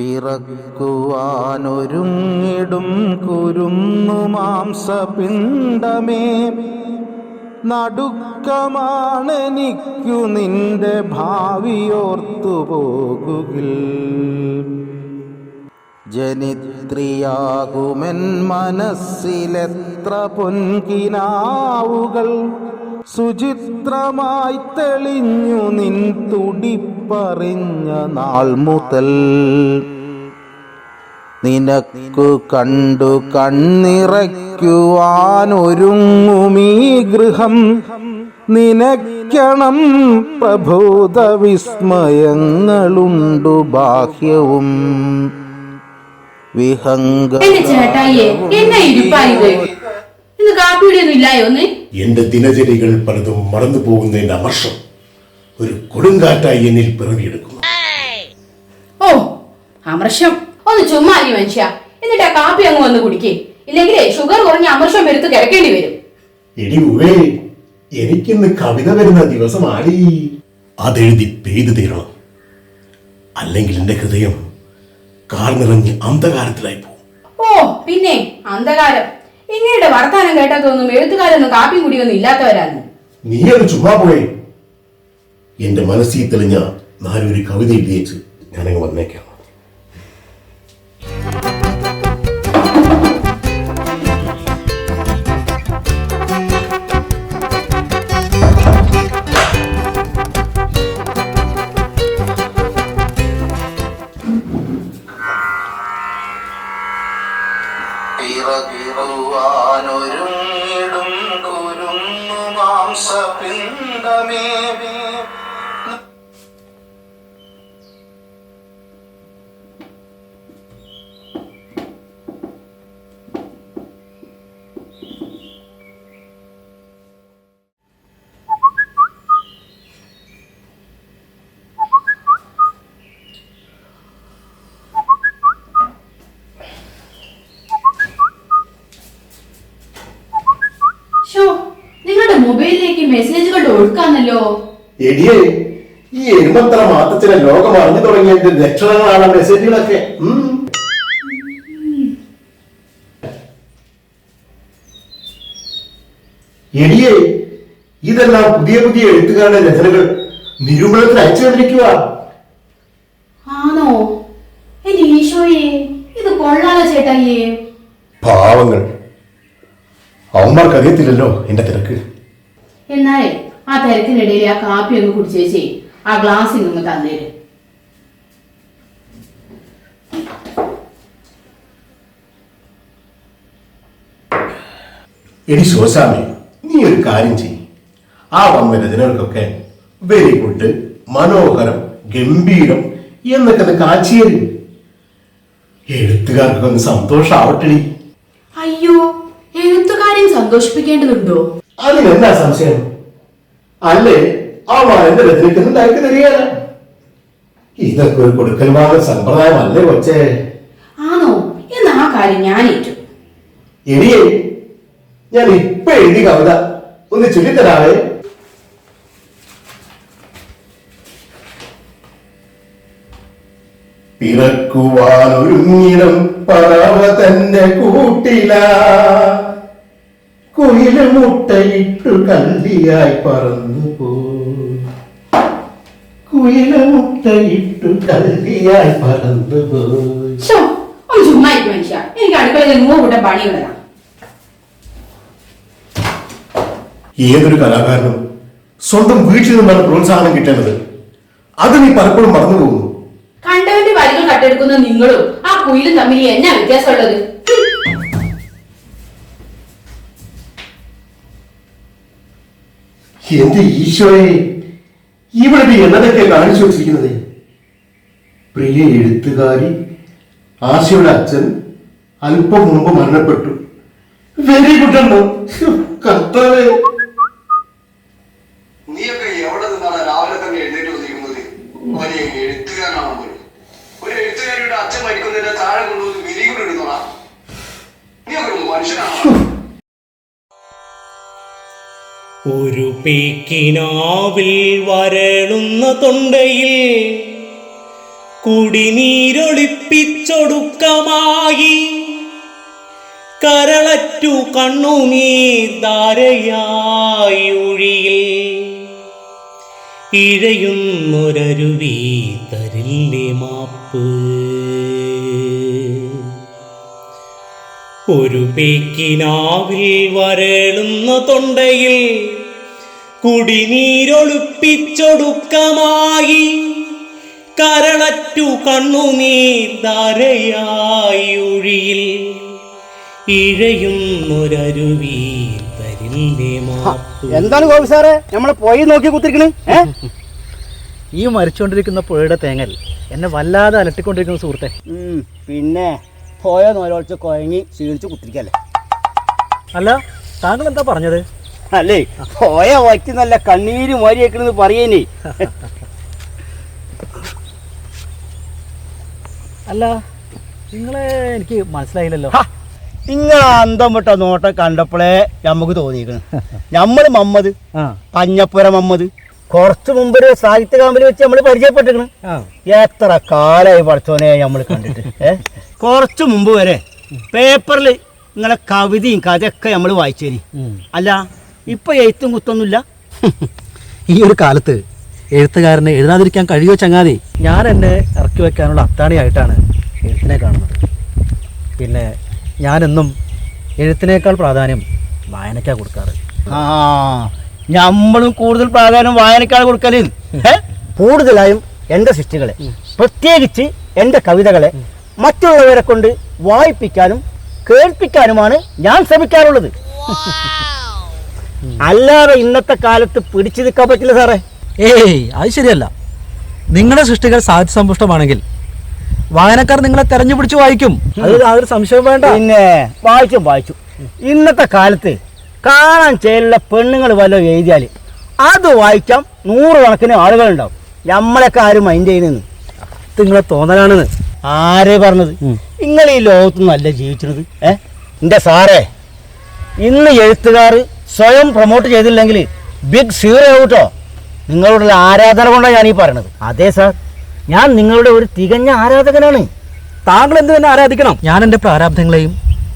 പിറക്കുവാനൊരുങ്ങിടും കുരുന്നു മാംസപിണ്ടമേ നടുക്കമാണെനിക്കു നിന്റെ ഭാവിയോർത്തു പോകുകിൽ. ജനിത്രിയാകുമെൻ മനസ്സിലെത്ര പൊൻകിനാവുകൾ. ശുചിത്രമായി തെളിഞ്ഞു നിൻ തുടിപ്പറിഞ്ഞ നാൾ മുതൽ. നിനക്കു കണ്ടു കണ്ണിറയ്ക്കുവാനൊരുങ്ങുമീ ഗൃഹം. നിനക്കണം പ്രഭൂത വിസ്മയങ്ങളുണ്ടു ബാഹ്യവും വിഹങ്ക ചേട്ടായി എന്നെ ഇരിപ്പായത്? ഇന്ന് കാപ്പിയുടെ ഒന്നും ഇല്ലായോ ഒന്ന് എന്റെ ദിനചര്യകൾ പലതും മറന്നു പോകുന്നതിന്റെ അമർഷം ഒരു കൊടുങ്കാറ്റായി എന്നിൽ പിറവിയെടുക്കുന്നു. ഓ അമർഷം. ഒന്ന് ചുമ്മാ മനുഷ്യ. എന്നിട്ട് ആ കാപ്പി അങ്ങ് വന്ന് കുടിക്കേ. ഇല്ലെങ്കിലേ ഷുഗർ കുറഞ്ഞ അമർഷം എടുത്ത് കിടക്കേണ്ടി വരും. എടി ഉവേ എനിക്കിന്ന് കവിത വരുന്ന ദിവസമാടി. അതെഴുതി പെയ്തു തീരണം. അല്ലെങ്കിൽ എന്റെ ഹൃദയം കാർ നിറഞ്ഞ് അന്ധകാരത്തിലായി പോകും. ഓ പിന്നെ അന്ധകാരം. ഇങ്ങയുടെ വർത്താനം കേട്ടാ തോന്നും എഴുത്തുകാരൊന്നും കാപ്പി കുടിയൊന്നും ഇല്ലാത്തവരാണ്. നീ അത് ചുമ്മാ പോയി. എന്റെ മനസ്സിൽ തെളിഞ്ഞ നാലൊരു കവിത എഴുതിയേച്ച് ഞാനങ്ങ് വന്നേക്കാം. ഒഴുക്കാന്നല്ലോ എടിയേ ഈ എരുമത്ര മാത്തച്ഛനെ ലോകം അറിഞ്ഞു തുടങ്ങിയതിന്റെ ലക്ഷണങ്ങളാണ് മെസ്സേജുകളൊക്കെ എടിയെ ഇതെല്ലാം പുതിയ പുതിയ എഴുത്തുകാരുടെ രചനകൾ നിരൂപണത്തിൽ അയച്ചുകൊണ്ടിരിക്കുക ആണോ? എന്റെ ഈശോയെ ഇത് കൊള്ളാലോ ചേട്ടായിയെ. പാവങ്ങൾ. അവന്മാർക്ക് അറിയത്തില്ലല്ലോ എന്റെ തിരക്ക്. എന്നാലേ ആ തിരക്കിനിടയിൽ ആ കാപ്പി ഒന്ന് കുടിച്ചേച്ചേ ആ ഗ്ലാസ്സിൽ നിന്ന് തന്നേര്. എടി ശോശാമി നീ ഒരു കാര്യം ചെയ്യും. ആ വന്ന രചനകൾക്കൊക്കെ വെരി ഗുഡ് മനോഹരം ഗംഭീരം എന്നൊക്കെ ഒന്ന് കാച്ചിയേരി. എഴുത്തുകാർക്കൊക്കെ ഒന്ന് സന്തോഷാവട്ടെടി. അയ്യോ എഴുത്തുകാരെയും സന്തോഷിപ്പിക്കേണ്ടതുണ്ടോ? അതിനെന്താ സംശയം? അല്ലേ? ആ വാഴന്റെ രചനയ്ക്കൊന്നും തനിക്ക് തരികയല്ല ഇതൊക്കെ ഒരു കൊടുക്കൽ വാങ്ങൽ സമ്പ്രദായമല്ലേ കൊച്ചേ? ആണോ? എന്നാ ആ കാര്യം ഞാൻ ഏറ്റു. ഇനിയേ ഞാൻ ഇപ്പൊ എഴുതി കവിത ഒന്ന് ചൊല്ലിത്തരാവേ. പിറക്കുവാനൊരുങ്ങിടം പറവ തന്റെ കൂട്ടില. കുയിൽ മുട്ടയിട്ടു കല്ലിയായി പറന്നു പോയി കുയിൽ മുട്ടയിട്ടു കല്ലിയായി പറന്നു പോയി ചുമ്മാ ഇരിക്കും മനുഷ്യ. എനിക്ക് അടുക്കളയിൽ നൂറ് കൂട്ടം പണികളാണ് ഏതൊരു കലാകാരനും സ്വന്തം വീട്ടിൽ നിന്നാണ് പ്രോത്സാഹനം കിട്ടേണ്ടത്. അത് നീ പലപ്പോഴും മറന്നു പോകുന്നു കണ്ടവന്റെ വരികൾ കട്ടെടുക്കുന്ന നിങ്ങളും ആ കുയിലും തമ്മിൽ എന്നാ വ്യത്യാസമുള്ളത്? എന്റെ ഈശോയെ ഇവിടെ നീ എന്നതൊക്കെ കാണിച്ചു വച്ചിരിക്കുന്നത് പ്രിയ എഴുത്തുകാരി ആശയുടെ അച്ഛൻ അല്പം മുമ്പ് മരണപ്പെട്ടു. വെരി ഗുഡ് കർത്താവേ. നീയൊക്കെ എവിടെ നിന്നാണ് രാവിലെ തന്നെ എഴുന്നേറ്റ് വന്നിരിക്കുന്നത്? വലിയ എഴുത്തുകാരനാണ് ഒരു എഴുത്തുകാരിയുടെ അച്ഛൻ മരിക്കുന്നതിന്റെ താഴെ കൊണ്ടുവന്ന് വിരികൂടെ ഇടുന്നോടാ. നീയൊക്കെ ഒരു മനുഷ്യനാണോ? ഒരു പേക്കിനാവിൽ വരളുന്ന തൊണ്ടയിൽ കുടിനീരൊളിപ്പിച്ചൊടുക്കമായി. കരളറ്റു കണ്ണുനീർ ധാരയായി ഒഴിയിൽ. ഇഴയുന്നൊരരുവി തരില്ലേ മാപ്പ്? ഒരു പേക്കിനാവിൽ വരളുന്ന തൊണ്ടയിൽ കുടിനീരൊളുപ്പിച്ചൊടുക്കമായി. കരളറ്റു കണ്ണുനീർ ധാരയായി ഒഴിയിൽ. ഇഴയുന്നൊരരുവി എന്താണ് ഗോപി സാറേ? നമ്മളെ പോയി നോക്കി കുത്തിരിക്കണ് ഈ മരിച്ചുകൊണ്ടിരിക്കുന്ന പുഴയുടെ തേങ്ങൽ എന്നെ വല്ലാതെ അലട്ടിക്കൊണ്ടിരിക്കുന്ന സുഹൃത്തെ. ഉം, പിന്നെ? പോയ നോരോളിച്ച് കുഴങ്ങി ക്ഷീണിച്ച് കുത്തിരിക്കല്ലേ? അല്ല താങ്കൾ എന്താ പറഞ്ഞത്? അല്ലേ പോയ വയ്ക്ക് നല്ല കണ്ണീര് മാരിയേക്കണെന്ന് പറയേനേ. അല്ല നിങ്ങളെ എനിക്ക് മനസ്സിലായില്ലല്ലോ. നിങ്ങൾ അന്തം വിട്ട നോട്ടം കണ്ടപ്പോഴേ നമുക്ക് തോന്നിയിരിക്കണം നമ്മൾ മമ്മദ് പഞ്ഞപ്പുര മമ്മദ്. കുറച്ച് മുമ്പ് ഒരു സാഹിത്യ കാമ്പിൽ വെച്ച് നമ്മൾ പരിചയപ്പെട്ടിരിക്കണം. എത്ര കാലമായി പഠിച്ചോനെ നമ്മൾ കണ്ടിട്ട് ഏ? കുറച്ച് മുമ്പ് വരെ പേപ്പറിൽ നിങ്ങളെ കവിതയും കഥയൊക്കെ നമ്മൾ വായിച്ചേരി അല്ല ഇപ്പൊ എഴുത്തും കുത്തൊന്നുമില്ല. ഈ ഒരു കാലത്ത് എഴുത്തുകാരനെ എഴുതാതിരിക്കാൻ കഴിയോ ചങ്ങാതി? ഞാൻ എന്നെ ഇറക്കി വെക്കാനുള്ള അത്താണിയായിട്ടാണ് എഴുത്തിനെ കാണുന്നത്. പിന്നെ ഞാനെന്നും എഴുത്തിനേക്കാൾ പ്രാധാന്യം വായനയ്ക്കാണ് കൊടുക്കാറ്. ആ നമ്മളും കൂടുതൽ പ്രാധാന്യം വായനയ്ക്കാണ് കൊടുക്കലേ. കൂടുതലായും എന്റെ സൃഷ്ടികളെ പ്രത്യേകിച്ച് എന്റെ കവിതകളെ മറ്റുള്ളവരെ കൊണ്ട് വായിപ്പിക്കാനും കേൾപ്പിക്കാനുമാണ് ഞാൻ ശ്രമിക്കാറുള്ളത്. അല്ലാതെ ഇന്നത്തെ കാലത്ത് പിടിച്ചു നിൽക്കാൻ പറ്റില്ല സാറേ. ഏയ് അത് ശരിയല്ല. നിങ്ങളുടെ സൃഷ്ടികൾ സാഹിത്യ സമ്പുഷ്ടമാണെങ്കിൽ വായനക്കാർ നിങ്ങളെ തെരഞ്ഞു പിടിച്ച് വായിക്കും. അത് യാതൊരു സംശയം വേണ്ട. പിന്നെ വായിച്ചും വായിച്ചു. ഇന്നത്തെ കാലത്ത് കാണാൻ ചേലുള്ള പെണ്ണുങ്ങൾ വല്ലതും എഴുതിയാൽ അത് വായിക്കാം നൂറുകണക്കിന് ആളുകളുണ്ടാവും. നമ്മളൊക്കെ ആരും മൈൻഡ് ചെയ്യുന്നു നിങ്ങളെ തോന്നലാണെന്ന്. ആരേ പറഞ്ഞത്? നിങ്ങൾ ഈ ലോകത്തൊന്നും അല്ല ജീവിച്ചിരുന്നത്. ഏ? എന്റെ സാറേ ഇന്ന് എഴുത്തുകാർ സ്വയം പ്രൊമോട്ട് ചെയ്തില്ലെങ്കിൽ ബിഗ് സീറോ കേട്ടോ നിങ്ങളോടുള്ള ആരാധന കൊണ്ടാണ് ഞാൻ ഈ പറയണത്. അതെ സാർ. ഞാൻ നിങ്ങളുടെ ഒരു തികഞ്ഞ ആരാധകനാണ്. താങ്കൾ എന്ത് തന്നെ ആരാധിക്കണം? ഞാൻ എന്റെ പ്രാരാബ്ദങ്ങളെയും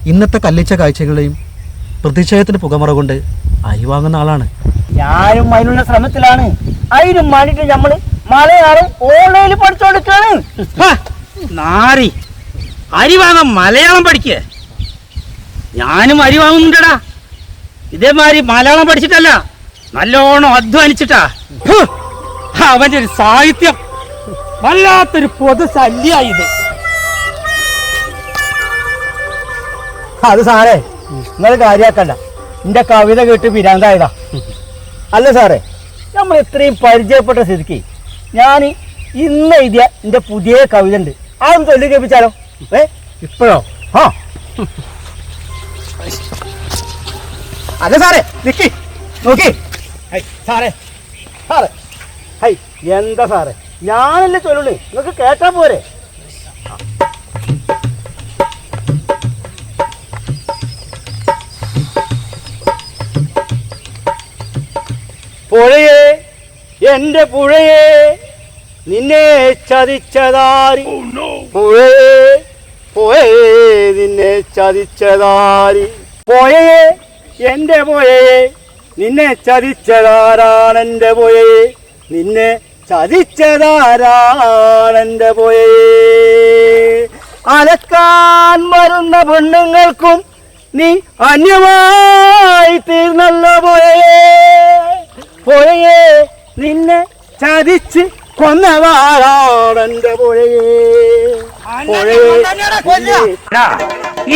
ഇന്നത്തെ കല്ലിച്ച കാഴ്ചകളെയും പ്രതിഷേധത്തിന് പുകമറ കൊണ്ട് അരിവാങ്ങുന്ന ആളാണ്. ഞാനും അതിനുള്ള ശ്രമത്തിലാണ്. അതിനും വേണ്ടിട്ട് നമ്മൾ മലയാളം ഓൺലൈനിൽ പഠിച്ചോണ്ടിരിക്കാണ് നാറി. അരി വാങ്ങാൻ മലയാളം പഠിക്കേ. ഞാനും അരി വാങ്ങുന്നുണ്ടടാ. ഇതേമാതിരി മലയാളം പഠിച്ചിട്ടല്ല നല്ലോണം അധ്വാനിച്ചിട്ടാ. അവന്റെ ഒരു സാഹിത്യം. വല്ലാത്തൊരു പൊതു ശല്യായത് അത് സാറേ നിങ്ങൾ കാര്യാക്കണ്ട. എന്റെ കവിത കേട്ട് പിരാന്തായതാ അല്ല സാറേ നമ്മൾ ഇത്രയും പരിചയപ്പെട്ട സ്ഥിതിക്ക് ഞാൻ ഇന്ന് എഴുതിയ എന്റെ പുതിയ കവിത ഉണ്ട് അതൊന്ന് ചൊല്ലി കേൾപ്പിച്ചാലോ? ഏ? ഇപ്പോഴോ? ആ അതെ സാറേ നിക്കി. നോക്കി. ഹൈ, സാറേ. സാറേ. ഹൈ എന്താ സാറേ? ഞാനല്ലേ ചൊല്ലുള്ളൂ. നിങ്ങൾക്ക് കേട്ടാ പോരെ. പുഴയേ എന്റെ പുഴയെ നിന്നെ ചതിച്ചതാരി. പോയേ പോയേ നിന്നെ ചതിച്ചതാരി. പോയേ എന്റെ പോയേ നിന്നെ ചതിച്ചതാരാണ് എന്റെ പോയേ. നിന്നെ ചതിച്ചതാരാണ് എന്റെ പോയേ. അലക്കാൻ വരുന്ന പെണ്ണുങ്ങൾക്കും നീ അന്യമായി തീർന്നല്ല പോയേ. പോയേ നിന്നെ ചതിച്ച് പുഴയെ.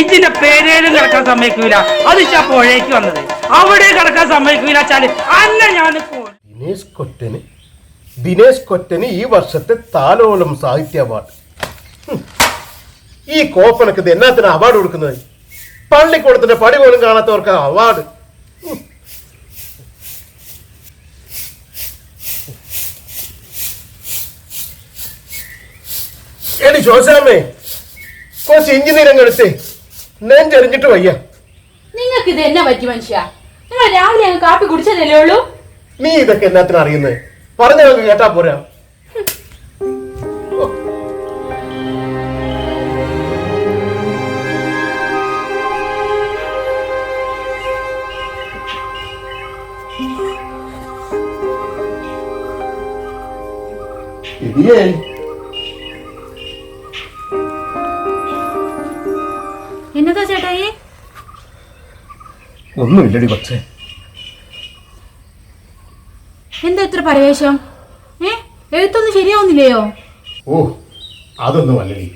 ഇതിന്റെ പേരേലും കിടക്കാൻ സമ്മതിക്കൂല. അത് ഇച്ചാ പുഴയ്ക്ക് വന്നത്. അവിടെ കിടക്കാൻ സമ്മതിക്കൂല ചാൽ അല്ല ഞാൻ ദിനേശ് കൊറ്റന് ദിനേശ് കൊറ്റന് ഈ വർഷത്തെ താലോലം സാഹിത്യ അവാർഡ് ഈ കോപ്പനക്ക് ഇത് എന്നാത്തിന് അവാർഡ് കൊടുക്കുന്നത്? പള്ളിക്കൂടത്തിന്റെ പടി പോലും കാണാത്തവർക്ക് അവാർഡ് എടി ജോസാമേ കുറച്ച് എഞ്ചിനീയറിംഗ് നീരം എടുത്തേ. നെഞ്ചെറിഞ്ഞിട്ട് വയ്യ. നിങ്ങൾക്ക് ഇത് എന്നാ പറ്റി മനുഷ്യ? നിങ്ങൾ രാവിലെ ഞങ്ങൾ കാപ്പി കുടിച്ചതല്ലേ ഉള്ളൂ? നീ ഇതൊക്കെ എന്നാത്തിനും അറിയുന്നത് പറഞ്ഞ നമുക്ക് കേട്ടാ പോരാ. ഇനിയേ എന്നതാ ചേട്ടായി ഒന്നുമില്ലടി പക്ഷേ എന്താ ഇത്ര പരവേശം? ഏ? എഴുത്തൊന്നും ശരിയാവുന്നില്ലയോ? ഓ അതൊന്നും അല്ലടി.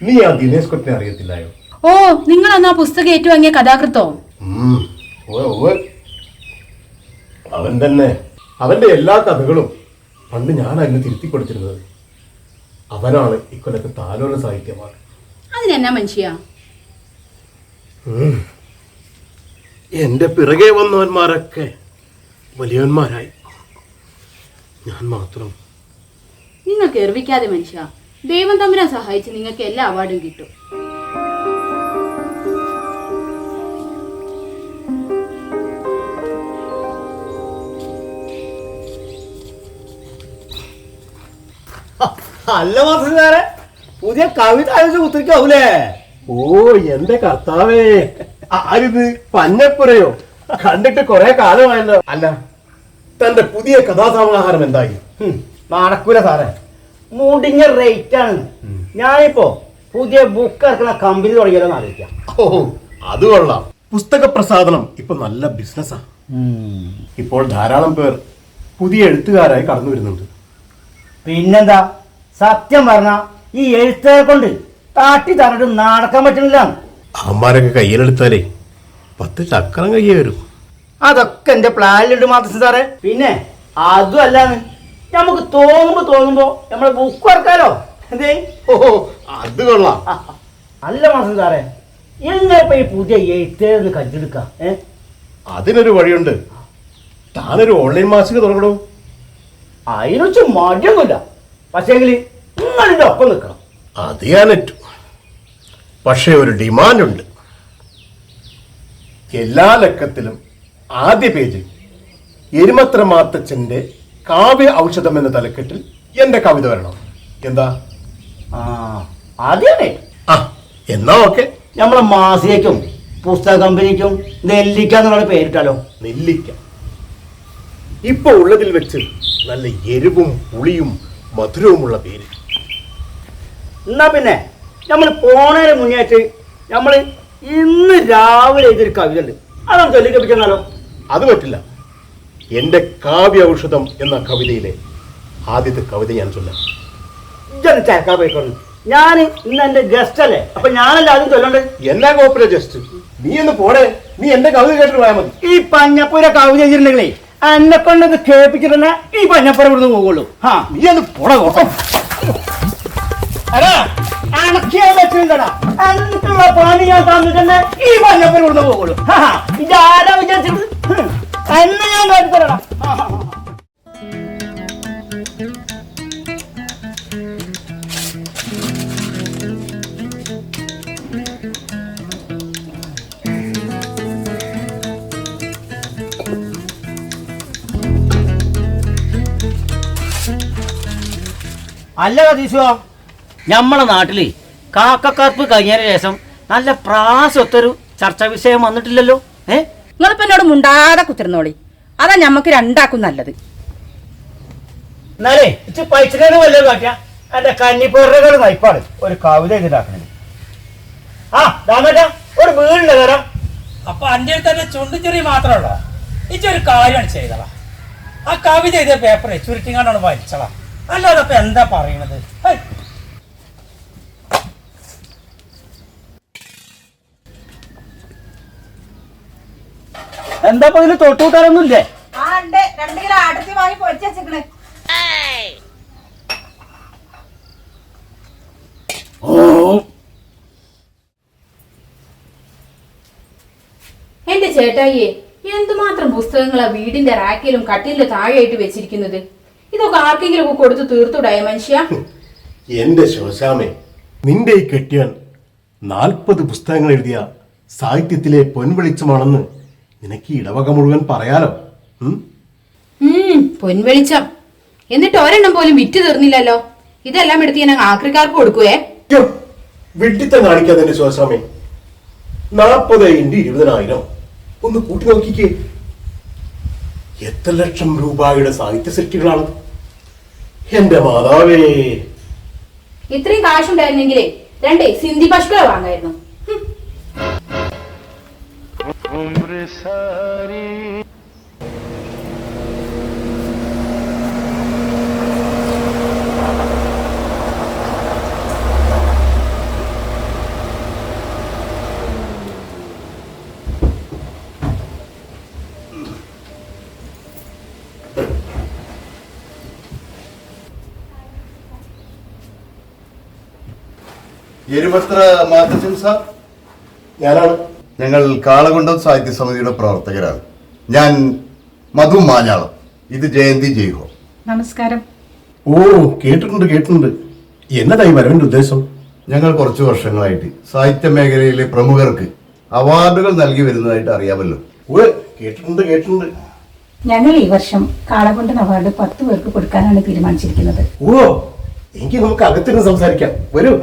നീ ആ ദിനേശ് കൊട്ടിനെ അറിയത്തില്ലായോ? ഓ നിങ്ങളന്ന് ആ പുസ്തകം ഏറ്റുവാങ്ങിയ കഥാകൃത്തോ. അവൻ തന്നെ. അവന്റെ എല്ലാ കഥകളും പണ്ട് ഞാനായിരുന്നു തിരുത്തി കൊടുത്തിരുന്നത് അവനാണ് ഇക്കൊല്ലത്തെ താലോല സാഹിത്യമാണ്. അതിനെന്നാ മനുഷ്യ? എന്റെ പിറകെ വന്നവന്മാരൊക്കെ വലിയവന്മാരായി. ഞാൻ മാത്രം. നിങ്ങൾ ഗർവിക്കാതെ മനുഷ്യ ദൈവം തമ്പുരാൻ സഹായിച്ച് നിങ്ങൾക്ക് എല്ലാ അവാർഡും കിട്ടും. അല്ല മാസ്റ്റർ പുതിയ കവിത ആലോചിച്ച് കുത്തിരിക്കാവൂലേ? ഓ എന്റെ കർത്താവേ. ആരിത്? പഞ്ഞപ്പുരയോ കണ്ടിട്ട് കൊറേ കാലമായല്ലോ. അല്ല തന്റെ പുതിയ കഥാസമാഹാരം എന്തായി? നടക്കൂല സാറേ. മുടിഞ്ഞ റേറ്റ് ആണ് ഞാനിപ്പോ പുതിയ ബുക്ക് ഇറക്കുന്ന കമ്പനി തുടങ്ങിയാലോ ആലോചിക്കാം ഓ അത് കൊള്ളാം. പുസ്തക പ്രസാദനം ഇപ്പൊ നല്ല ബിസിനസ്സാ ഇപ്പോൾ ധാരാളം പേർ പുതിയ എഴുത്തുകാരായി കടന്നു വരുന്നുണ്ട്. പിന്നെന്താ? സത്യം പറഞ്ഞ ഈ എഴുത്തുകാരെ കൊണ്ട് താട്ടി തന്നിട്ട് നടക്കാൻ പറ്റുന്നില്ല. അമ്മമാരൊക്കെ കയ്യിലെടുത്താലേ പത്ത് ചക്രം കയ്യേ വരും. അതൊക്കെ എന്റെ പ്ലാനിലുണ്ട് മാത്രം സാറേ. പിന്നെ അതും അല്ലാന്ന് നമുക്ക് തോന്നുമ്പോ തോന്നുമ്പോ നമ്മളെ ബുക്ക് ഇറക്കാലോ എന്തേ? ഓ അത് കൊള്ളാം. അല്ല മാസം സാറേ എങ്ങനെ ഇപ്പൊ ഈ പുതിയ എഴുത്തേന്ന് കഞ്ചെടുക്കാം ഏ? അതിനൊരു വഴിയുണ്ട്. താനൊരു ഓൺലൈൻ മാസിക തുടങ്ങണോ? അതിനൊച്ച് മടിയൊന്നുമില്ല. പക്ഷേങ്കിൽ നിങ്ങളിന്റെ ഒപ്പം നിൽക്കണം അത് ഞാനറ്റു പക്ഷേ ഒരു ഡിമാൻഡുണ്ട്. എല്ലാ ലക്കത്തിലും ആദ്യ പേജിൽ എരുമത്ര മാത്തച്ഛന്റെ കാവ്യ ഔഷധം എന്ന തലക്കെട്ടിൽ എന്റെ കവിത വരണം. എന്താ? ആദ്യമേ. ആ എന്നാ ഓക്കെ. നമ്മളെ മാസികയ്ക്കും പുസ്തക കമ്പനിക്കും നെല്ലിക്ക എന്നുള്ള പേരിട്ടാലോ? നെല്ലിക്ക. ഇപ്പൊ ഉള്ളതിൽ വെച്ച് നല്ല എരിവും പുളിയും മധുരവുമുള്ള പേര്. എന്നാ പിന്നെ? നമ്മൾ പോണേന് മുന്നേറ്റ് നമ്മൾ ഇന്ന് രാവിലെ എഴുതിയൊരു കവിത ഉണ്ട് അതാണ് ചൊല്ലിക്കപ്പിക്കുന്നാലോ അത് പറ്റില്ല. എന്റെ കാവ്യ ഔഷധം എന്ന കവിതയിലെ ആദ്യത്തെ കവിത ഞാൻ ചൊല്ലാം. ഇതൊന്ന് ചേർക്കാൻ പോയിക്കോളൂ. ഞാൻ ഇന്ന് എന്റെ ഗസ്റ്റ് അല്ലേ? അപ്പൊ ഞാനല്ല ആദ്യം ചൊല്ലണ്ട് എന്നാ കോപ്പിലെ ജസ്റ്റ് നീ ഒന്ന് പോടെ. നീ എന്റെ കവിത കേട്ടിട്ട് പോയാൽ മതി. ഈ പഞ്ഞപ്പൂര കവിത ചെയ്തിട്ടുണ്ടെങ്കിലേ എന്നെ കൊണ്ടത് കേൾപ്പിച്ചിട്ടുണ്ടെ ഈ പഞ്ഞപ്പുര ഇവിടുന്ന് പോകുള്ളൂ ആ നീ ഒന്ന് പോടെ കോട്ടോ അണക്കിയാൻ പണി ഞാൻ തന്നിട്ടെന്നെ ഈ പഞ്ഞപ്പുര കൊടുത്ത് പോകുള്ളൂ ഇത് ആരാ വിചാരിച്ചത്? എന്ന് ഞാൻ കരുതലടാ. അല്ല കതീശോ. നമ്മളെ നാട്ടിൽ കാക്കക്കാർപ്പ് കഴിഞ്ഞതിന് ശേഷം നല്ല പ്രാസൊത്തൊരു ചർച്ചാ വിഷയം വന്നിട്ടില്ലല്ലോ ഏ? നിങ്ങളിപ്പോ എന്നോട് മുണ്ടാതെ കുത്തിരുന്നോളി. അതാ ഞമ്മക്ക് രണ്ടാക്കും നല്ലത്. എന്നാലേ ഇച്ച് വല്ലതും കാട്ടിയ. എന്റെ കന്നിപ്പേറുകൾ നയിപ്പാട് ഒരു കവിത എഴുതിട്ടാക്കണേ ആ ദാമേട്ട ഒരു വീടിന്റെ തരാം അപ്പൊ അന്റെ അടുത്ത് തന്നെ ചുണ്ടുചെറി മാത്രമല്ലോ ഇച്ചൊരു കാര്യമാണ് ചെയ്തതാ ആ കവിത എഴുതിയ പേപ്പറെ ചുരുട്ടിങ്ങാണ്ടാണ് വലിച്ചളാ. അല്ലാതെ ഇപ്പൊ എന്താ പറയണത്? ഹൈ. എന്താ ഇപ്പൊ ഇല്ലേ രണ്ട് കിലോ അടത്തി വാങ്ങി വെച്ചിക്കണ്. എന്റെ ചേട്ടായിയെ എന്തുമാത്രം പുസ്തകങ്ങളാ വീടിന്റെ റാക്കിലും കട്ടിലിന്റെ താഴെയായിട്ട് വെച്ചിരിക്കുന്നത്? ഇതൊക്കെ ആർക്കെങ്കിലും ഒക്കെ കൊടുത്ത് തീർത്തുടായ മനുഷ്യ? എന്റെ ശോശാമേ നിന്റെ ഈ കെട്ടിയാൻ നാൽപ്പത് പുസ്തകങ്ങൾ എഴുതിയ സാഹിത്യത്തിലെ പൊൻവെളിച്ചമാണെന്ന് നിനക്ക് ഇടവക മുഴുവൻ പറയാലോ? പൊൻവെളിച്ചം. എന്നിട്ട് ഒരെണ്ണം പോലും വിറ്റ് തീർന്നില്ലല്ലോ. ഇതെല്ലാം എടുത്ത് ഞാൻ ആക്രിക്കാർക്ക് കൊടുക്കുവേ. വിഡ്ഢിത്തം കാണിക്കാതെ എന്റെ ശോശാമേ നാൽപ്പത് ഇന്റു ഇരുപതിനായിരം. ഒന്ന് കൂട്ടി നോക്കിക്കേ. എത്ര ലക്ഷം രൂപയുടെ സാഹിത്യ സൃഷ്ടികളാണ്? എന്റെ മാതാവേ. ഇത്രയും കാശുണ്ടായിരുന്നെങ്കിലേ രണ്ടേ സിന്ധി പശുക്കളെ വാങ്ങായിരുന്നു. ഹും. എരുപത്ര മാത്തച്ഛൻ സാർ ഞാനാണ് ഞങ്ങൾ കാളകുണ്ടം സാഹിത്യ സമിതിയുടെ പ്രവർത്തകരാണ്. ഞാൻ മധു മാഞ്ഞാളം. ഇത് ജയന്തി ജയ്ഹോ. നമസ്കാരം. ഓ കേട്ടിട്ടുണ്ട് കേട്ടിട്ടുണ്ട്. എന്നതായി വരവിന്റെ ഉദ്ദേശം? ഞങ്ങൾ കുറച്ചു വർഷങ്ങളായിട്ട് സാഹിത്യ മേഖലയിലെ പ്രമുഖർക്ക് അവാർഡുകൾ നൽകി വരുന്നതായിട്ട് അറിയാമല്ലോ. ഓ കേട്ടിട്ടുണ്ട് കേട്ടിട്ടുണ്ട്. ഞങ്ങൾ ഈ വർഷം കാളകൊണ്ടൻ അവാർഡ് പത്ത് പേർക്ക് കൊടുക്കാനാണ് തീരുമാനിച്ചിരിക്കുന്നത്. ഓ എനിക്ക് നമുക്ക് അകത്തിരുന്ന് സംസാരിക്കാം. വരൂ.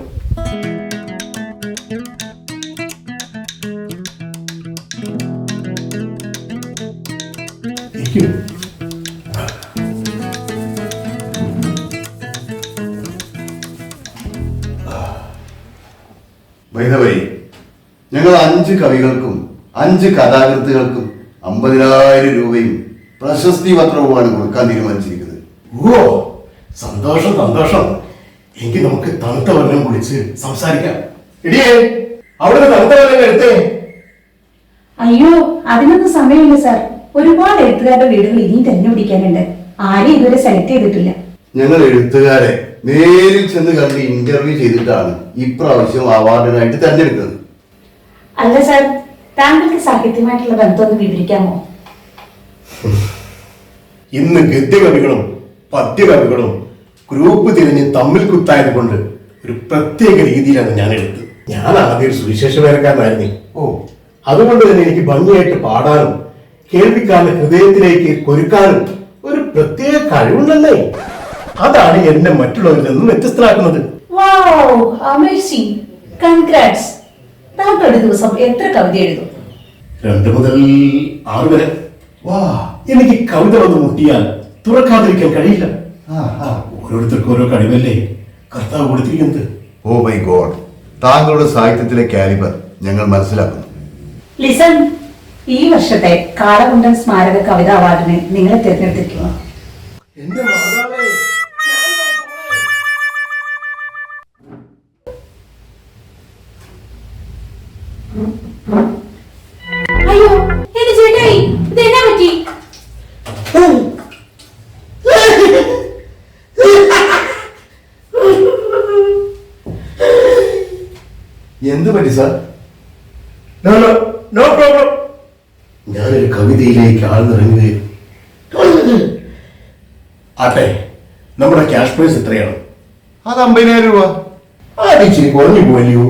അഞ്ച് കവികൾക്കും അഞ്ച് കഥാകൃത്തുകൾക്കും അമ്പതിനായിരം രൂപയും പ്രശസ്തി പത്രവുമാണ് കൊടുക്കാൻ തീരുമാനിച്ചിരിക്കുന്നത്. ഓ സന്തോഷം സന്തോഷം. എങ്കിൽ നമുക്ക് തണുത്ത വെള്ളം കുളിച്ച് സംസാരിക്കാം. ഇടിയേ അവിടെ തണുത്ത വെള്ളം എടുത്തേ. അയ്യോ അതിനൊന്നും സമയമില്ല സാർ. ഒരുപാട് എഴുത്തുകാരുടെ വീടുകൾ ഇനിയും പിടിക്കാനുണ്ട്. ആരെയും ഇതുവരെ സെലക്ട് ചെയ്തിട്ടില്ല. ഞങ്ങൾ എഴുത്തുകാരെ നേരിൽ ചെന്ന് കണ്ട് ഇന്റർവ്യൂ ചെയ്തിട്ടാണ് ഇപ്രാവശ്യം അവാർഡിനായിട്ട് തെരഞ്ഞെടുക്കുന്നത് അല്ല സാർ താങ്കൾക്ക് സാഹിത്യമായിട്ടുള്ള ബന്ധം ഒന്ന് വിവരിക്കാമോ? ഇന്ന് ഗദ്യകവികളും പദ്യകവികളും ഗ്രൂപ്പ് തിരിഞ്ഞ് തമ്മിൽ കുത്തായത് കൊണ്ട് ഒരു പ്രത്യേക രീതിയിലാണ് ഞാൻ എടുത്തത് ഞാൻ ആദ്യം ഒരു ഓ അതുകൊണ്ട് തന്നെ എനിക്ക് ഭംഗിയായിട്ട് പാടാനും കേൾവിക്കാരന്റെ ഹൃദയത്തിലേക്ക് കൊരുക്കാനും ഒരു പ്രത്യേക കഴിവുണ്ടല്ലേ? അതാണ് എന്നെ മറ്റുള്ളവരിൽ നിന്നും വ്യത്യസ്തനാക്കുന്നത്. വാവ് അമേസിംഗ് കൺഗ്രാറ്റ്സ് താങ്കൾ ഒരു ദിവസം എത്ര കവിത എഴുതും? രണ്ടു മുതൽ ആറ് വരെ. വാ എനിക്ക് കവിത വന്ന് മുട്ടിയാൽ തുറക്കാതിരിക്കാൻ കഴിയില്ല. ആ, ആ. ഓരോരുത്തർക്കും ഓരോ കഴിവല്ലേ കർത്താവ് കൊടുത്തിരിക്കുന്നത്. ഓ മൈ ഗോഡ് താങ്കളുടെ സാഹിത്യത്തിലെ കാലിബർ ഞങ്ങൾ മനസ്സിലാക്കുന്നു. ലിസൺ ഈ വർഷത്തെ കാളകുണ്ടൻ സ്മാരക കവിത അവാർഡിന് നിങ്ങളെ തിരഞ്ഞെടുത്തിരിക്കുന്നു. എന്റെ എന്ത് പറ്റി സാർ? നോ പ്രോബ്ലം ഞാനൊരു കവിതയിലേക്ക് ആഴ്ന്നിറങ്ങുകയും ആട്ടെ നമ്മുടെ ക്യാഷ് പ്രൈസ് എത്രയാണ്? അത് അമ്പതിനായിരം രൂപ. ഇച്ചിരി കുറഞ്ഞു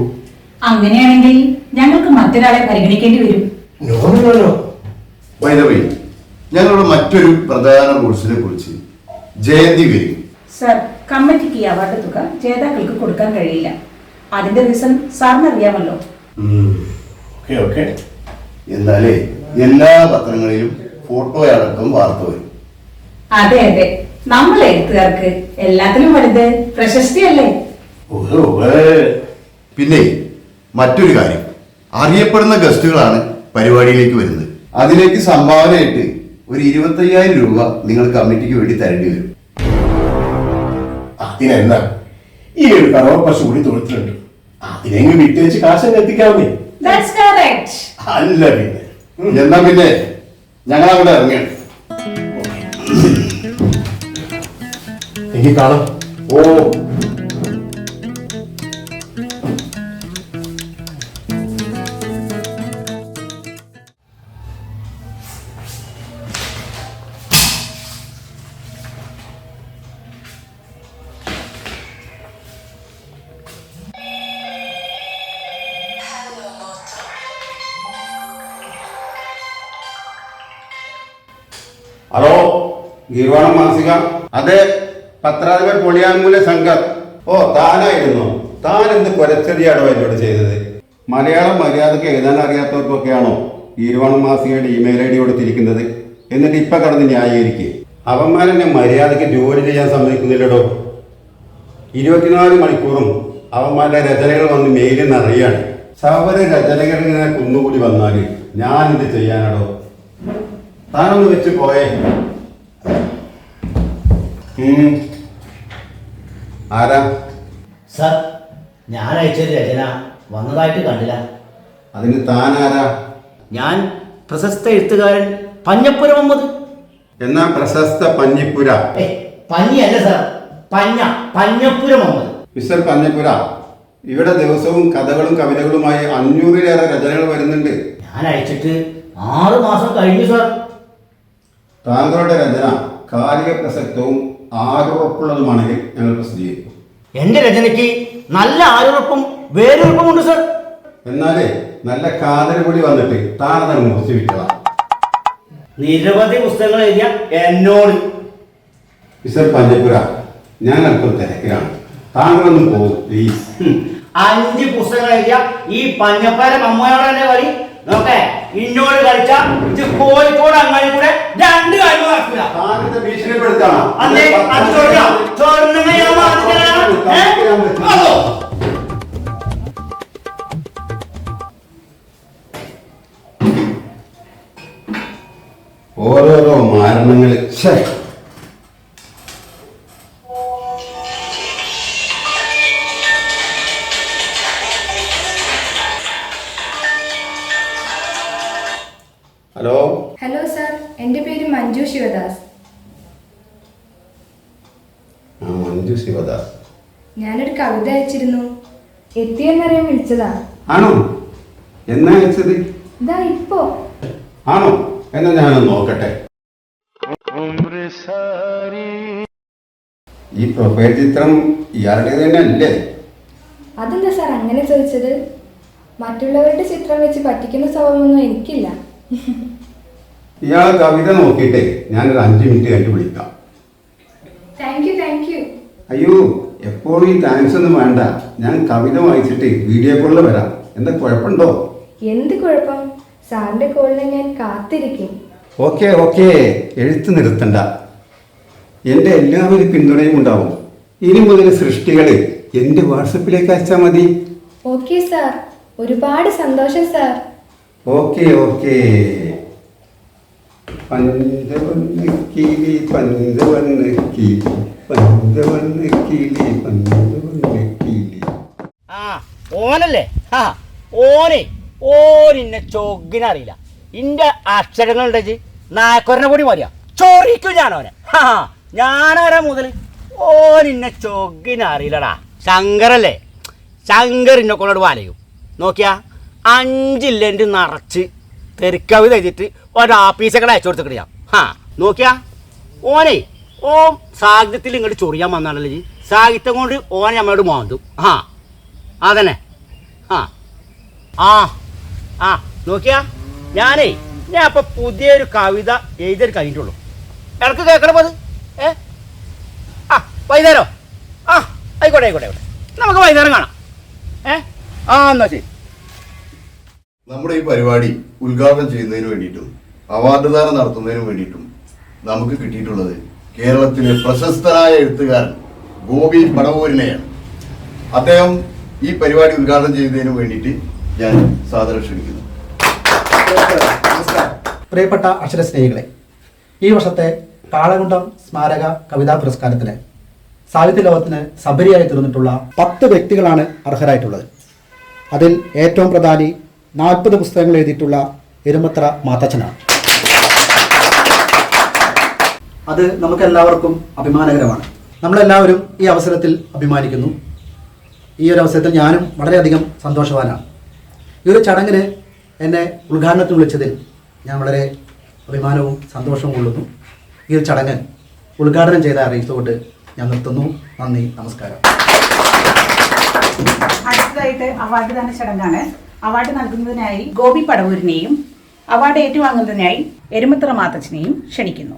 അങ്ങനെയാണെങ്കിൽ ഞങ്ങൾക്ക് മറ്റൊരാളെ പരിഗണിക്കേണ്ടി വരും. നോ നോ നോ വൈദവി ഞങ്ങളുടെ മറ്റൊരു പ്രധാന കോഴ്സിനെ കുറിച്ച് ജയന്തി വരും. സർ കമ്മിറ്റിക്ക് ഈ അവാർഡ് തുക ജേതാക്കൾക്ക് കൊടുക്കാൻ കഴിയില്ല. അതിന്റെ റീസൺ സാറിന് അറിയാമല്ലോ ഓക്കെ ഓക്കെ. എന്നാലേ എല്ലാ പത്രങ്ങളിലും ഫോട്ടോ അടക്കം വാർത്ത വരും. അതെ അതെ. നമ്മൾ എഴുത്തുകാർക്ക് എല്ലാത്തിലും വലുത് പ്രശസ്തിയല്ലേ? പിന്നെ മറ്റൊരു കാര്യം. അറിയപ്പെടുന്ന ഗസ്റ്റുകളാണ് പരിപാടിയിലേക്ക് വരുന്നത്. അതിലേക്ക് സംഭാവനയായിട്ട് ഒരു ഇരുപത്തയ്യായിരം രൂപ നിങ്ങൾ കമ്മിറ്റിക്ക് വേണ്ടി തരേണ്ടി വരും. അതിനെന്താ? ഈ ഒരു കറവ പശു അതിനെങ്ങ് വിറ്റേച്ച് കാശങ്ങ് എത്തിക്കാമേ അല്ല പിന്നെ. എന്നാ പിന്നെ? ഞങ്ങൾ അവിടെ ഇറങ്ങണം എനിക്ക് കാണാം. ഓ. അതെ പത്രാധിപർ പൊളിയാൻമൂല സംഘം. ഓ താനായിരുന്നു. താൻ എന്ത് കൊലച്ചെടിയാണോ എന്നോട് ചെയ്തത്? മലയാളം മര്യാദയ്ക്ക് എഴുതാൻ അറിയാത്തവർക്കൊക്കെയാണോ ഇരുവണം മാസികയുടെ ഇമെയിൽ ഐ ഡി കൊടുത്തിരിക്കുന്നത്? എന്നിട്ട് ഇപ്പൊ കടന്ന് ന്യായീകരിക്കുക അവന്മാരെന്നെ മര്യാദയ്ക്ക് ജോലി ചെയ്യാൻ സമ്മതിക്കുന്നില്ലടോ. ഇരുപത്തിനാല് മണിക്കൂറും അവന്മാരുടെ രചനകൾ വന്ന് മെയിലിൽ നിറയാണ് സവര രചനകൾ ഇങ്ങനെ കുന്നുകൂടി വന്നാൽ ഞാൻ ഇത് ചെയ്യാനടോ? താനൊന്ന് വെച്ച് പോയേ. ആരാ? സാർ ഞാൻ അയച്ചൊരു രചന. വന്നതായിട്ട് കണ്ടില്ല. അതിന് താനാരാ? ഞാൻ പ്രശസ്ത എഴുത്തുകാരൻ പഞ്ഞപ്പുര മുഹമ്മദ് എന്നാ പ്രശസ്ത പഞ്ഞിപ്പുര? പഞ്ഞിയല്ല സാർ. പഞ്ഞ പഞ്ഞപ്പുര മുഹമ്മദ് മിസ്റ്റർ പഞ്ഞപ്പുര ഇവിടെ ദിവസവും കഥകളും കവിതകളുമായി അഞ്ഞൂറിലേറെ രചനകൾ വരുന്നുണ്ട്. ഞാൻ അയച്ചിട്ട് ആറ് മാസം കഴിഞ്ഞു സർ. താങ്കളുടെ രചന കാലിക പ്രസക്തവും ആരുറപ്പുള്ളതുമാണെങ്കിൽ ഞങ്ങൾ പ്രസിദ്ധീകരിക്കും എന്റെ രചനയ്ക്ക് നല്ല ആരുറപ്പും വേരുറപ്പുമുണ്ട് സർ. എന്നാലേ നല്ല കാതലുകൂടി കൂടി വന്നിട്ട് മുറിച്ച് വിട്ടതാ നിരവധി പുസ്തകങ്ങൾ എഴുതിയ എന്നോട്. മിസ്റ്റർ പഞ്ചപുര ഞാൻ അല്പം തിരക്കിലാണ്. താങ്കളൊന്നും പോകും പ്ലീസ്. അഞ്ച് പുസ്തകങ്ങൾ എഴുതിയ ഈ പഞ്ഞപ്പാര അമ്മയോടെ തന്നെ കളി നോക്കേ ഇന്നോട് കളിച്ച ഇത് കോഴിക്കോട് അങ്ങനെ കൂടെ രണ്ട് കാര്യം നടക്കില്ല അത് ചോദിക്കാം? ഓരോരോ മാരണങ്ങൾ ഛേ. ശിവദാസ്. മഞ്ജു ശിവദാസ്. ഞാനൊരു കവിത അയച്ചിരുന്നു. എത്തിയെന്നറിയാൻ വിളിച്ചതാ. ആണോ? എന്നാ അയച്ചത്? ഇതാ ഇപ്പോ. ആണോ? എന്നാ ഞാൻ നോക്കട്ടെ. ഈ പ്രൊഫൈൽ ചിത്രം ഇയാളുടെ തന്നെ അല്ലേ അതെന്താ സാർ അങ്ങനെ ചോദിച്ചത്? മറ്റുള്ളവരുടെ ചിത്രം വെച്ച് പറ്റിക്കുന്ന സ്വഭാവമൊന്നും എനിക്കില്ല. ഇയാളെ കവിത നോക്കിയിട്ടേ ഞാനൊരു അഞ്ച് മിനിറ്റ് കഴിഞ്ഞ് വിളിക്കാം. അയ്യോ എപ്പോഴും ഈ താങ്ക്സ് ഒന്നും വേണ്ട. ഞാൻ കവിത വായിച്ചിട്ട് വീഡിയോ കോളിൽ വരാം. എന്താ കുഴപ്പമുണ്ടോ? എന്ത് കുഴപ്പം? സാറിന്റെ കോളിനെ ഞാൻ കാത്തിരിക്കും. ഓക്കെ ഓക്കെ എഴുത്ത് നിർത്തണ്ട. എന്റെ എല്ലാവരും പിന്തുണയും ഉണ്ടാവും. ഇനി മുതൽ സൃഷ്ടികൾ എന്റെ വാട്സപ്പിലേക്ക് അയച്ചാൽ മതി. ഓക്കെ സാർ ഒരുപാട് സന്തോഷം സാർ ഓക്കെ ഓക്കെ പഞ്ചവണ്ണ കിളി പഞ്ചവണ്ണ കിളി പഞ്ചവണ്ണ കിളി പഞ്ചവണ്ണ കിളി. ആ ഓനല്ലേ? ആ ഓനെ ഓനിന്നെ ചൊഗ്ഗിനറിയില്ല ഇന്റെ അക്ഷരങ്ങളുണ്ടെച്ച് നായക്കൊരനെ കൂടി മതിയാ ചോറിക്കും ഞാനോനെ ഹാ ഞാനാരാ മുതൽ ഓനിന്നെ ചൊഗ്ഗിനറിയില്ലടാ ശങ്കറല്ലേ ശങ്കറിനെ കൊണ്ടോട് വാലയും. നോക്കിയാ അഞ്ചില്ലെന്റെ നിറച്ച് തെരുക്കവി തയ്ച്ചിട്ട് ഒരാപ്പീസൊക്കെ അയച്ചു കൊടുത്തിട്ട് ഞാൻ ഹാ നോക്കിയാ. ഓനെ ഓ സാഹിത്യത്തിൽ ഇങ്ങോട്ട് ചൊറിയാൻ വന്നാണല്ലോ ജി സാഹിത്യം കൊണ്ട് ഓനെ നമ്മളോട് മാന്തും. ആ അതന്നെ. ആ ആ ആ നോക്കിയാ. ഞാനേ ഞാൻ അപ്പൊ പുതിയൊരു കവിത എഴുതിയൊരു കഴിഞ്ഞിട്ടുള്ളൂ. ഇടയ്ക്ക് കേൾക്കണം അത്? ഏ? ആ വൈകുന്നേരം. ആ ആയിക്കോട്ടെ ആയിക്കോട്ടെ ആയിക്കോട്ടെ. നമുക്ക് വൈകുന്നേരം കാണാം. ഏ? ആ എന്നാ ശരി. നമ്മുടെ ഈ പരിപാടി ഉദ്ഘാടനം ചെയ്യുന്നതിന് വേണ്ടിയിട്ടും അവാർഡ് ദാനം നടത്തുന്നതിനും വേണ്ടിയിട്ടും നമുക്ക് കിട്ടിയിട്ടുള്ളത് കേരളത്തിലെ പ്രശസ്തനായ എഴുത്തുകാരൻ ഗോപി പടവൂരിനെയാണ്. അദ്ദേഹം ഈ പരിപാടി ഉദ്ഘാടനം ചെയ്യുന്നതിന് വേണ്ടിയിട്ട് ഞാൻ സാദരം ക്ഷണിക്കുന്നു. പ്രിയപ്പെട്ട അക്ഷര സ്നേഹികളെ ഈ വർഷത്തെ കാളകുണ്ടം സ്മാരക കവിതാ പുരസ്കാരത്തിന് സാഹിത്യ ലോകത്തിന് സബരിയായി തീർന്നിട്ടുള്ള പത്ത് വ്യക്തികളാണ് അർഹരായിട്ടുള്ളത്. അതിൽ ഏറ്റവും പ്രധാനി നാൽപ്പത് പുസ്തകങ്ങൾ എഴുതിയിട്ടുള്ള എരുമത്ര മാത്തച്ഛനാണ്. അത് നമുക്കെല്ലാവർക്കും അഭിമാനകരമാണ്. നമ്മളെല്ലാവരും ഈ അവസരത്തിൽ അഭിമാനിക്കുന്നു. ഈ ഒരു അവസരത്തിൽ ഞാനും വളരെയധികം സന്തോഷവാനാണ്. ഈ ഒരു ചടങ്ങിന് എന്നെ ഉദ്ഘാടനത്തിന് വിളിച്ചതിൽ ഞാൻ വളരെ അഭിമാനവും സന്തോഷവും കൊള്ളുന്നു. ഈ ഒരു ചടങ്ങ് ഉദ്ഘാടനം ചെയ്ത അറിയിച്ചുകൊണ്ട് ഞാൻ നിർത്തുന്നു. നന്ദി നമസ്കാരം. അടുത്തതായിട്ട് അവാർഡ് ദാന ചടങ്ങാണ്. അവാർഡ് നൽകുന്നതിനായി ഗോപി പടവൂരിനെയും അവാർഡ് ഏറ്റുവാങ്ങുന്നതിനായി എരുമത്തറ മാത്തച്ഛനെയും ക്ഷണിക്കുന്നു.